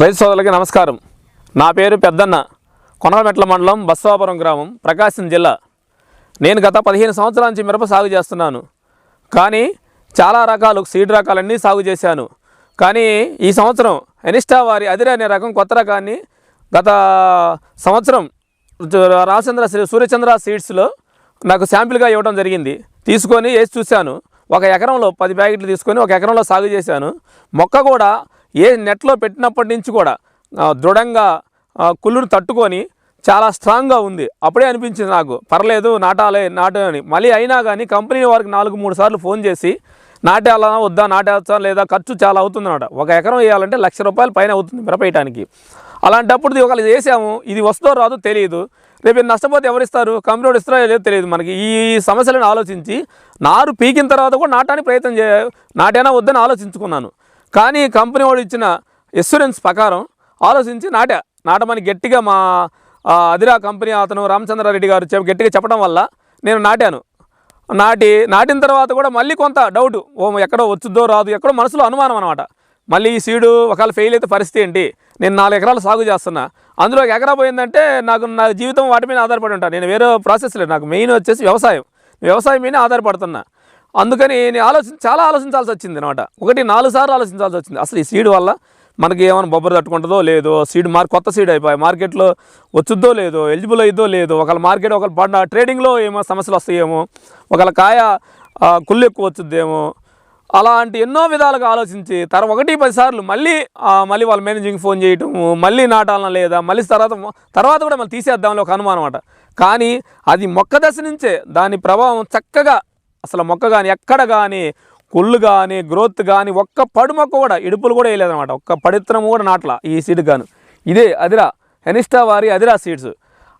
రైతు సోదరులకి నమస్కారం. నా పేరు పెద్దన్న. కొనలమెట్ల మండలం బస్వాపురం గ్రామం ప్రకాశం జిల్లా. నేను గత పదిహేను సంవత్సరాల నుంచి మిరప సాగు చేస్తున్నాను. కానీ చాలా రకాలు సీడ్ రకాలన్నీ సాగు చేశాను. కానీ ఈ సంవత్సరం ఎనిస్టా వారి అదిరే అనే రకం కొత్త రకాన్ని గత సంవత్సరం రామచంద్ర సూర్యచంద్ర సీడ్స్లో నాకు శాంపిల్గా ఇవ్వడం జరిగింది. తీసుకొని వేసి చూశాను. ఒక ఎకరంలో పది ప్యాకెట్లు తీసుకొని ఒక ఎకరంలో సాగు చేశాను. మొక్క కూడా ఏ నెట్లో పెట్టినప్పటి నుంచి కూడా దృఢంగా కుళ్ళును తట్టుకొని చాలా స్ట్రాంగ్గా ఉంది. అప్పుడే అనిపించింది నాకు. పర్లేదు నాటాలే నాటని మళ్ళీ అయినా కానీ కంపెనీ వారికి నాలుగు మూడు సార్లు ఫోన్ చేసి నాటాలా వద్దా? నాటేస్తా లేదా? ఖర్చు చాలా అవుతుందన్నమాట. ఒక ఎకరం వేయాలంటే లక్ష రూపాయలు పైన అవుతుంది మిరపేయటానికి. అలాంటప్పుడు ఒకళ్ళు చేసాము. ఇది వస్తుందో రాదో తెలియదు రేపు నష్టపోతే ఎవరిస్తారు? కంపెనీ వాడు ఇస్తారో లేదో తెలియదు మనకి. ఈ సమస్యలను ఆలోచించి నారు పీకిన తర్వాత కూడా నాటానికి ప్రయత్నం చే నాటేనా వద్దని ఆలోచించుకున్నాను. కానీ కంపెనీ వాడు ఇచ్చిన ఎస్యూరెన్స్ ప్రకారం ఆలోచించి నాటా. నాటమని గట్టిగా మా అదిరా కంపెనీ అతను రామచంద్రారెడ్డి గారు గట్టిగా చెప్పడం వల్ల నేను నాటాను. నాటి నాటిన తర్వాత కూడా మళ్ళీ కొంత డౌట్ ఓ ఎక్కడో వచ్చుద్దో రాదు ఎక్కడో మనసులో అనుమానం అనమాట మళ్ళీ ఈ సీడు ఒకవేళ ఫెయిల్ అయితే పరిస్థితి ఏంటి? నేను నాలుగు ఎకరాలు సాగు చేస్తున్నా. అందులో ఒక ఎకరా పోయిందంటే నాకు నా జీవితం వాటి మీద ఆధారపడి ఉంటాను నేను వేరే ప్రాసెస్ లేదు. నాకు మెయిన్ వచ్చేసి వ్యవసాయం. వ్యవసాయం మీద ఆధారపడుతున్నా. అందుకని నేను ఆలోచన చాలా ఆలోచించాల్సి వచ్చింది అనమాట ఒకటి నాలుగు సార్లు ఆలోచించాల్సి వచ్చింది. అసలు ఈ సీడ్ వల్ల మనకి ఏమైనా బొబ్బరు తట్టుకుంటుందో లేదో సీడ్ మార్ కొత్త సీడ్ అయిపోయి మార్కెట్లో వచ్చుద్దో లేదో ఎలిజిబుల్ అయ్యిద్దో లేదో ఒకళ్ళ మార్కెట్ ఒకళ్ళ పండ ట్రేడింగ్లో ఏమో సమస్యలు వస్తాయేమో ఒకళ్ళ కాయ కుళ్ళు ఎక్కువ వచ్చుద్దేమో అలాంటి ఎన్నో విధాలుగా ఆలోచించి తర్వాత ఒకటి పది సార్లు మళ్ళీ మళ్ళీ వాళ్ళ మేనేజింగ్ ఫోన్ చేయటము మళ్ళీ నాటాలనా లేదా మళ్ళీ తర్వాత తర్వాత కూడా మళ్ళీ తీసేద్దామని ఒక అనుమానం అనమాట కానీ అది మొక్క దశ నుంచే దాని ప్రభావం చక్కగా అసలు మొక్క కానీ ఎక్కడ కానీ కుళ్ళు కానీ గ్రోత్ కానీ ఒక్క పడుమ కూడా ఇడుపులు కూడా వేయలేదన్నమాట. ఒక్క పడిత్రము కూడా నాట్ల ఈ సీడ్ గాను. ఇదే అదిరా ఎనిస్టా వారి అదిరా సీడ్స్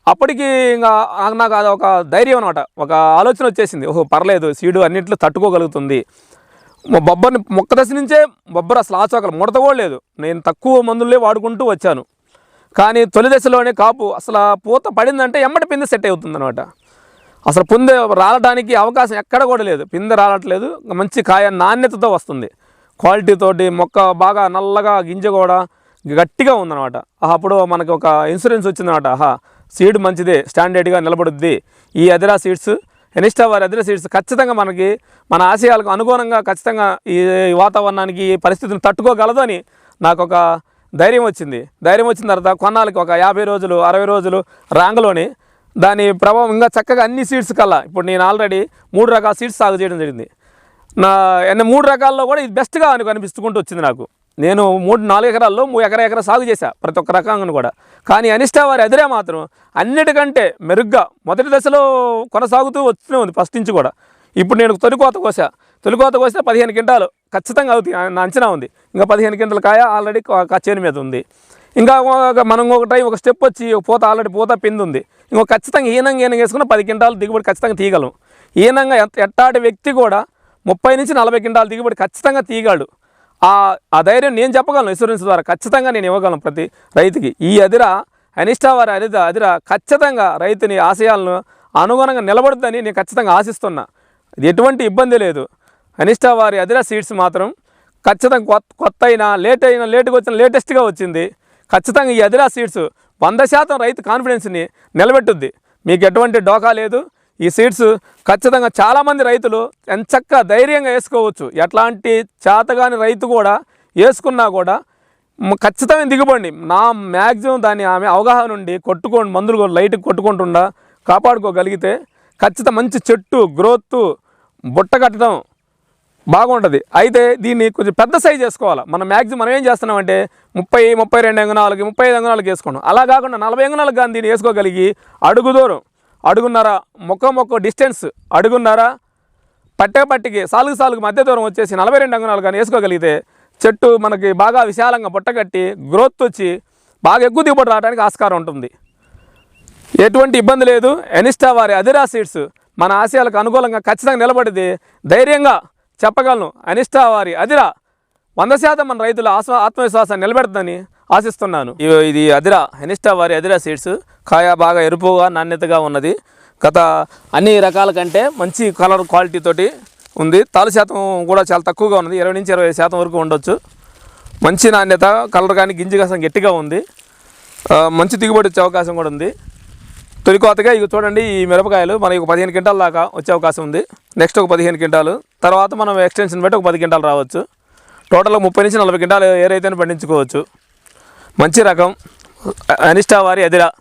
అప్పటికి ఇంకా నాకు- నాకు అది ఒక ధైర్యం అనమాట ఒక ఆలోచన వచ్చేసింది. ఓహో పర్లేదు సీడు అన్నింటిలో తట్టుకోగలుగుతుంది. బొబ్బర్ని మొక్క దశ నుంచే బొబ్బర్ అసలు ఆచోకలు ముడత కూడా లేదు. నేను తక్కువ మందులే వాడుకుంటూ వచ్చాను. కానీ తొలి దశలోనే కాపు అసలు పూత పడిందంటే ఎమ్మటి పిండి సెట్ అవుతుంది అనమాట అసలు పుందె రాలడానికి అవకాశం ఎక్కడ కూడా లేదు. పిందె రాలట్లేదు. మంచి కాయ నాణ్యతతో వస్తుంది. క్వాలిటీతోటి మొక్క బాగా నల్లగా గింజ కూడా గట్టిగా ఉందన్నమాట. అప్పుడు మనకి ఒక ఇన్సూరెన్స్ వచ్చిందన్నమాట. ఆహా సీడ్ మంచిదే స్టాండర్డ్గా నిలబడుద్ది. ఈ అదిరా సీడ్స్ ఎనిస్టా వారి అదిరా సీడ్స్ ఖచ్చితంగా మనకి మన ఆశయాలకు అనుగుణంగా ఖచ్చితంగా ఈ వాతావరణానికి ఈ పరిస్థితిని తట్టుకోగలదు అని నాకు ఒక ధైర్యం వచ్చింది. ధైర్యం వచ్చిన తర్వాత కొన్నాళ్ళకి ఒక యాభై రోజులు అరవై రోజులు రాంగలోని దాని ప్రభావం ఇంకా చక్కగా అన్ని సీడ్స్ కల్లా. ఇప్పుడు నేను ఆల్రెడీ మూడు రకాల సీడ్స్ సాగు చేయడం జరిగింది. నా ఎన్న మూడు రకాల్లో కూడా ఇది బెస్ట్గా అని అనిపిస్తుకుంటూ వచ్చింది నాకు. నేను మూడు నాలుగు ఎకరాల్లో మూడు ఎకరా ఎకరా సాగు చేశా ప్రతి ఒక్క రకంగా కూడా. కానీ అనిష్టా వారి ఎదురే మాత్రం అన్నిటికంటే మెరుగ్గా మొదటి దశలో కొనసాగుతూ వస్తూనే ఉంది ఫస్ట్ నుంచి కూడా. ఇప్పుడు నేను తొలికోత కోసా తొలికోత కోస్తే పదిహేను క్వింటాలు ఖచ్చితంగా అవుతాయి నా అంచనా ఉంది. ఇంకా పదిహేను క్వింటాల కాయ ఆల్రెడీ చేను మీద ఉంది. ఇంకా మనం ఒక టైం ఒక స్టెప్ వచ్చి పోత పూత ఆల్రెడీ పూత పిండి ఉంది ఇంకో ఖచ్చితంగా ఈనంగా ఈనంగా వేసుకున్న పది క్వింటాలు దిగుబడి ఖచ్చితంగా తీయగలం. ఈనంగా ఎట్- ఎట్టాటి వ్యక్తి కూడా ముప్పై నుంచి నలభై క్వింటాలు దిగుబడి ఖచ్చితంగా తీయగలడు. ఆ ఆ ధైర్యం నేను చెప్పగలను ఇన్సూరెన్స్ ద్వారా ఖచ్చితంగా నేను ఇవ్వగలను ప్రతి రైతుకి. ఈ అదిర అనిష్టా వారి అదిర అదిర ఖచ్చితంగా రైతుని ఆశయాలను అనుగుణంగా నిలబడుద్దని నేను ఖచ్చితంగా ఆశిస్తున్నా. ఎటువంటి ఇబ్బంది లేదు. అనిష్టా వారి అదిర సీడ్స్ మాత్రం ఖచ్చితంగా కొత్త కొత్త అయినా లేట్ అయినా లేటుగా వచ్చిన లేటెస్ట్గా వచ్చింది. ఖచ్చితంగా ఈ అదిరా సీడ్స్ వంద శాతం రైతు కాన్ఫిడెన్స్ని నిలబెట్టుద్ది. మీకు ఎటువంటి డోకా లేదు. ఈ సీడ్స్ ఖచ్చితంగా చాలామంది రైతులు ఎంచక్క ధైర్యంగా వేసుకోవచ్చు. ఎట్లాంటి చేతగాని రైతు కూడా వేసుకున్నా కూడా ఖచ్చితంగా దిగుబడి. నా మ్యాక్సిమం దాన్ని ఆమె అవగాహన ఉండి కొట్టుకోండి మందులు లైట్కి లైట్గా కొట్టుకుంటుండా కాపాడుకోగలిగితే ఖచ్చితంగా మంచి చెట్టు గ్రోత్ బుట్ట కట్టడం బాగుంటుంది. అయితే దీన్ని కొంచెం పెద్ద సైజ్ వేసుకోవాలి మనం మ్యాక్సిమం మనం ఏం చేస్తున్నామంటే ముప్పై ముప్పై రెండు అంగనాలకి ముప్పై ఐదు అంగనాలకి వేసుకున్నాం. అలా కాకుండా నలభై అంగనాలకు కానీ దీన్ని వేసుకోగలిగి అడుగు దూరం అడుగున్నర మొక్క మొక్క డిస్టెన్స్ అడుగున్నర పట్టే పట్టికి సాలుగు సాలుగు మధ్య దూరం వచ్చేసి నలభై రెండు అంగనాలు కానీ వేసుకోగలిగితే చెట్టు మనకి బాగా విశాలంగా బుట్టగట్టి గ్రోత్ వచ్చి బాగా ఎక్కువ దిగుబడి రావడానికి ఆస్కారం ఉంటుంది. ఎటువంటి ఇబ్బంది లేదు. ఎనిస్టా వారి అదిరా సీడ్స్ మన ఆశయాలకు అనుకూలంగా ఖచ్చితంగా నిలబడింది ధైర్యంగా చెప్పగలను. అనిష్ట వారి అదిరా. వంద శాతం మన రైతుల ఆత్మ ఆత్మవిశ్వాసాన్ని నిలబెడుతుందని ఆశిస్తున్నాను. ఇది అదిరా. అనిష్ట వారి అదిరా సీడ్స్. కాయ బాగా ఎరుపుగా నాణ్యతగా ఉన్నది. గత అన్ని రకాల కంటే మంచి కలర్ క్వాలిటీ తోటి ఉంది. తాలు శాతం కూడా చాలా తక్కువగా ఉన్నది. ఇరవై నుంచి ఇరవై శాతం వరకు ఉండొచ్చు. మంచి నాణ్యత కలర్ కానీ గింజ కాసం గట్టిగా ఉంది. మంచి దిగుబడి వచ్చే అవకాశం కూడా ఉంది. తొలి కోతగా ఇక చూడండి ఈ మిరపకాయలు మనకి పదిహేను క్వింటాల దాకా వచ్చే అవకాశం ఉంది. నెక్స్ట్ ఒక పదిహేను క్వింటాలు. తర్వాత మనం ఎక్స్టెన్షన్ బట్టి ఒక పది క్వింటాలు రావచ్చు. టోటల్గా ముప్పై నుంచి నలభై క్వింటాలు ఏరైతే పండించుకోవచ్చు. మంచి రకం. అనిష్టా వారి అదిరా.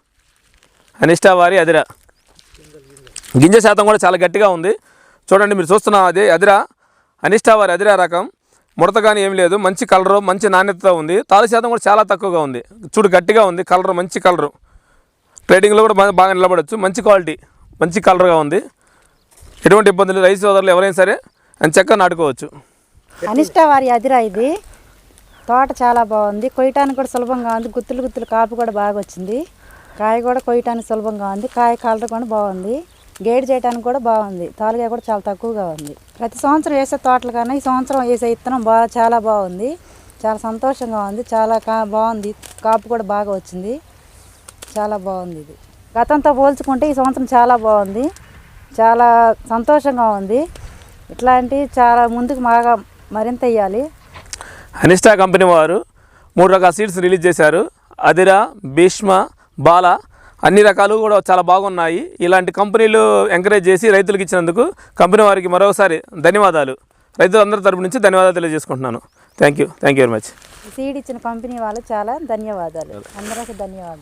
అనిష్టా వారి అదిరా. గింజ శాతం కూడా చాలా గట్టిగా ఉంది. చూడండి మీరు చూస్తున్న అది అదిరా. అనిష్టా వారి అదిరా రకం. ముడత కానీ ఏం లేదు. మంచి కలరు మంచి నాణ్యతతో ఉంది. తాలు శాతం కూడా చాలా తక్కువగా ఉంది. చూడు గట్టిగా ఉంది. కలరు మంచి కలరు. ట్రేడింగ్లో కూడా బాగా- నిలబడచ్చు. మంచి క్వాలిటీ మంచి కలర్గా ఉంది. ఎటువంటి ఇబ్బందులు రైస్ సోదరులు ఎవరైనా సరే అని చక్కగా నాటుకోవచ్చు. అనిష్ట వారి అదిరా ఇది. తోట చాలా బాగుంది. కొయ్యటానికి కూడా సులభంగా ఉంది. గుత్తులు గుత్తులు కాపు కూడా బాగా వచ్చింది. కాయ కూడా కొయ్యటానికి సులభంగా ఉంది. కాయ కలర్ కూడా బాగుంది. గేడ్ చేయడానికి కూడా బాగుంది. తాలుగా కూడా చాలా తక్కువగా ఉంది. ప్రతి సంవత్సరం వేసే తోటలు కన్నా ఈ సంవత్సరం వేసే ఇత్తనం బాగా చాలా బాగుంది. చాలా సంతోషంగా ఉంది. చాలా కా బాగుంది. కాపు కూడా బాగా వచ్చింది. చాలా బాగుంది ఇది. గతంతో పోల్చుకుంటే ఈ సంవత్సరం చాలా బాగుంది. చాలా సంతోషంగా ఉంది. ఇట్లాంటి చాలా ముందుకు బాగా మరింత వేయాలి అనిష్టా కంపెనీ వారు మూడు రకాల సీడ్స్ రిలీజ్ చేశారు. అదిరా భీష్మ బాల అన్ని రకాలు కూడా చాలా బాగున్నాయి. ఇలాంటి కంపెనీలు ఎంకరేజ్ చేసి రైతులకు ఇచ్చినందుకు కంపెనీ వారికి మరోసారి ధన్యవాదాలు. రైతులందరి తరపు నుంచి ధన్యవాదాలు తెలియజేసుకుంటున్నాను. Thank you thank you very much seed ఇచ్చిన కంపెనీ వాళ్ళు చాలా ధన్యవాదాలు. అందరికీ ధన్యవాదాలు.